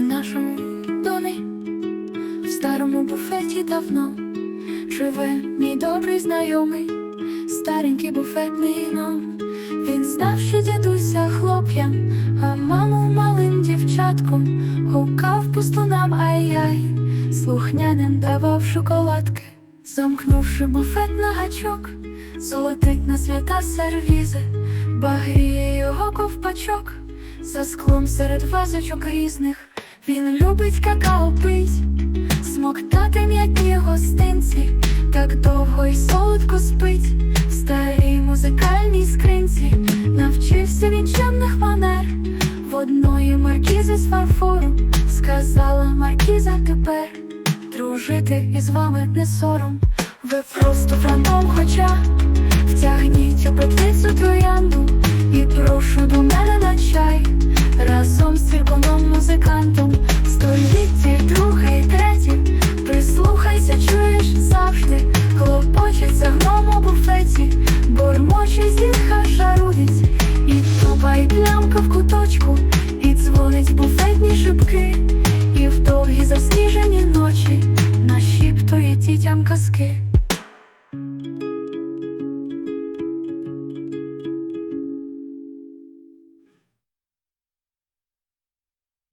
нашому домі, в старому буфеті давно живе мій добрий знайомий, старенький буфетний ном. Він знав, що дідуся хлоп'ям, а маму малим дівчатком гукав пустунам ай-яй, слухняним давав шоколадки, замкнувши буфет на гачок, золотить на свята сервізи, багріє його ковпачок, за склом серед вазочок різних. Він любить какао пить, смоктати м'ятні гостинці, так довго й солодко спить, в старій музикальній скринці, навчився він чемних манер, в одної маркізи з фарфору, сказала маркіза тепер, дружити із вами не сором, ви просто франтом, хоча втягніть у петлицю троянду і прошу до мене на чай. Точиться гном у буфеті, бормоче зітха шарудить, і тупа, плямка в куточку, і дзвонить буфетні шибки, і в довгі засніжені ночі нашіптує тітям казки.